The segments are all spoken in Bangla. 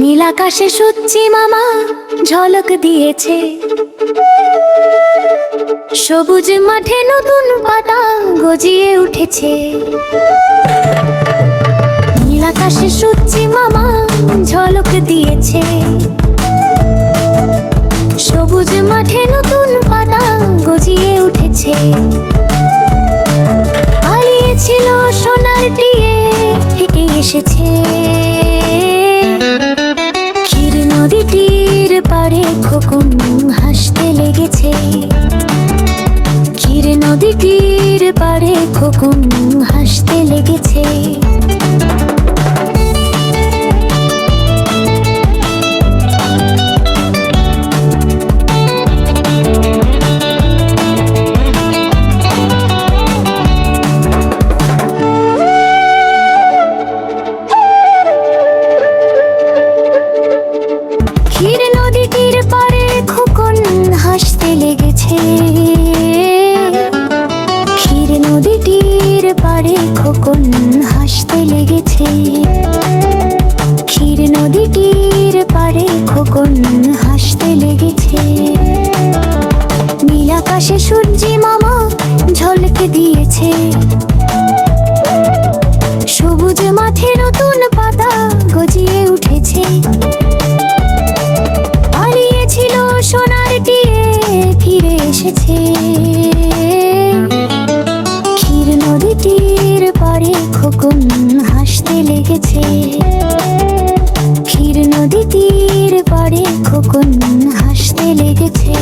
নীল আকাশে সূর্যি মামা ঝলক দিয়েছে। সবুজ মাঠে নতুন পাতা গজিয়ে উঠেছে। নীলাকাশে সূর্যি মামা ঝলক দিয়েছে। নদীটির পারে খোকন হাসতে লেগেছে। ক্ষীর নদীটির পারে খোকন হাসতে লেগেছে। নদীটির পারে খোকন হাসতে লেগেছে। ক্ষীর নদীটির পারে খোকন হাসতে লেগেছে। নীল আকাশে সূর্যি মামা ঝলকে দিয়েছে। সবুজ মাঠে নতুন পাতা গজিয়ে উঠেছে। হারিয়েছিল সোনার টিয়ে, ফিরে এসেছে। পারে খোকন হাসতে লেগেছে। ক্ষীর নদী তীর পরে খোকন হাসতে লেগেছে।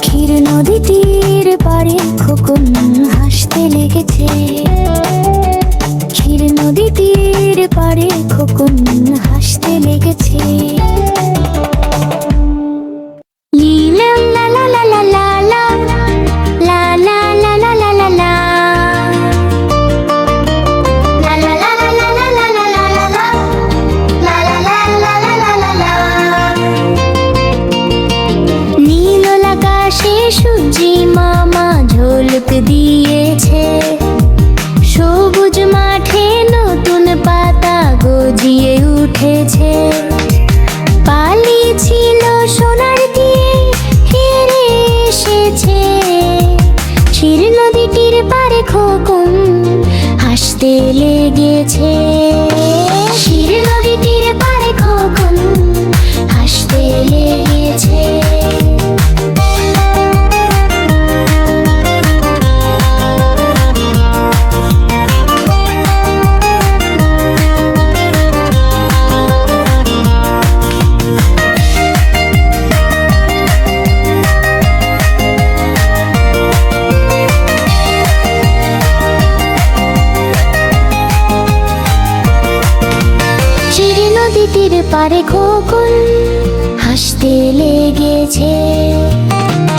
ক্ষীর নদী তীর পরে খোকন হাসতে লেগেছে। ক্ষীর নদী তীর পরে খোকন হাসতে সূর্যি মামা ঝলক দিয়েছে। সবুজ মাঠে নতুন পাতা গজিয়ে উঠেছে। পালিয়েছিল সোনার দিয়ে ফিরে এসেছে। ক্ষীর নদীটির পারে খোকন হাসতে লেগেছে। নদীটির পারে খোকন হাসতে লেগেছে।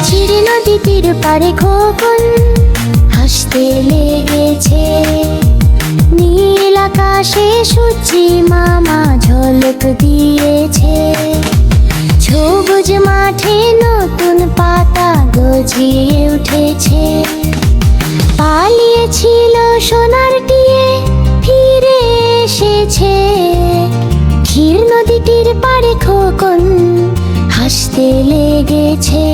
চির নদীটির পারে খোকন হাসতে লেগেছে। নীল আকাশে সূর্যি মামা ঝলক দিয়েছে। সবুজ মাঠে নতুন পাতা গজিয়ে উঠেছে। পালিয়েছিল সোনার টিয়ে, ফিরে এসেছে। ক্ষীর নদীটির পাড়ে খোকন হাসতে লেগেছে।